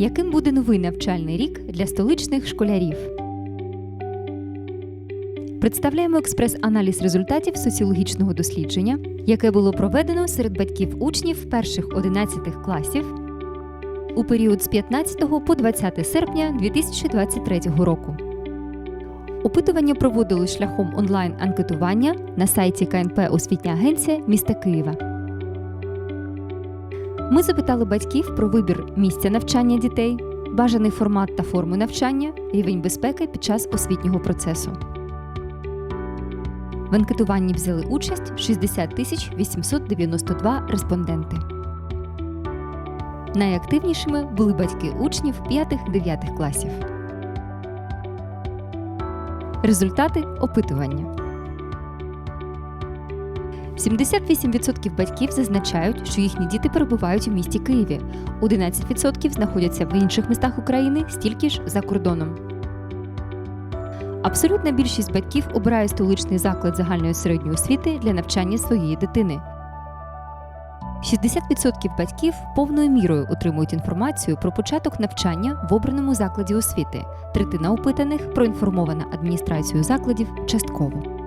Яким буде новий навчальний рік для столичних школярів? Представляємо експрес-аналіз результатів соціологічного дослідження, яке було проведено серед батьків учнів перших 11 класів у період з 15 по 20 серпня 2023 року. Опитування проводили шляхом онлайн-анкетування на сайті КНП Освітня агенція міста Києва. Ми запитали батьків про вибір місця навчання дітей, бажаний формат та форму навчання, рівень безпеки під час освітнього процесу. В анкетуванні взяли участь 60 тисяч 892 респонденти. Найактивнішими були батьки учнів 5-9 класів. Результати опитування. 78% батьків зазначають, що їхні діти перебувають у місті Києві. 11% знаходяться в інших містах України, стільки ж за кордоном. Абсолютна більшість батьків обирає столичний заклад загальної середньої освіти для навчання своєї дитини. 60% батьків повною мірою отримують інформацію про початок навчання в обраному закладі освіти. Третина опитаних проінформована адміністрацією закладів частково.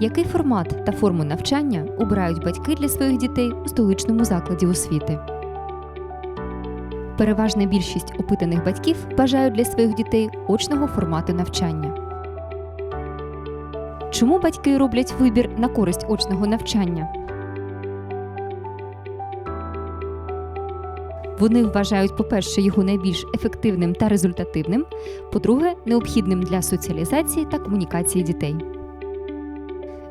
Який формат та форму навчання обирають батьки для своїх дітей у столичному закладі освіти? Переважна більшість опитаних батьків бажають для своїх дітей очного формату навчання. Чому батьки роблять вибір на користь очного навчання? Вони вважають, по-перше, його найбільш ефективним та результативним, по-друге, необхідним для соціалізації та комунікації дітей.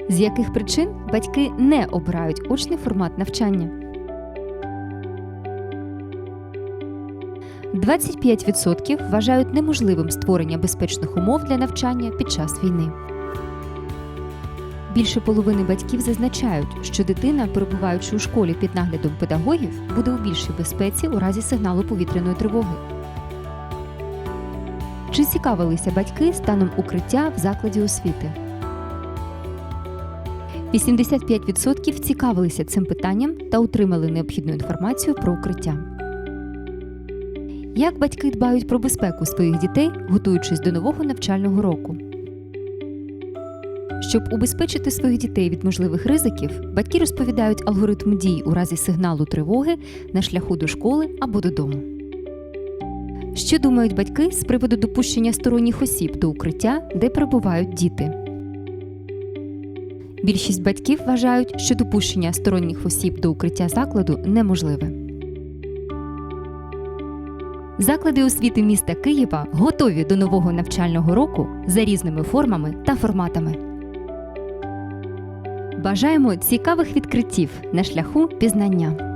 З яких причин батьки не обирають очний формат навчання? 25% вважають неможливим створення безпечних умов для навчання під час війни. Більше половини батьків зазначають, що дитина, перебуваючи у школі під наглядом педагогів, буде у більшій безпеці у разі сигналу повітряної тривоги. Чи цікавилися батьки станом укриття в закладі освіти? 85% цікавилися цим питанням та отримали необхідну інформацію про укриття. Як батьки дбають про безпеку своїх дітей, готуючись до нового навчального року? Щоб убезпечити своїх дітей від можливих ризиків, батьки розповідають алгоритм дій у разі сигналу тривоги на шляху до школи або додому. Що думають батьки з приводу допущення сторонніх осіб до укриття, де перебувають діти? Більшість батьків вважають, що допущення сторонніх осіб до укриття закладу неможливе. Заклади освіти міста Києва готові до нового навчального року за різними формами та форматами. Бажаємо цікавих відкриттів на шляху пізнання.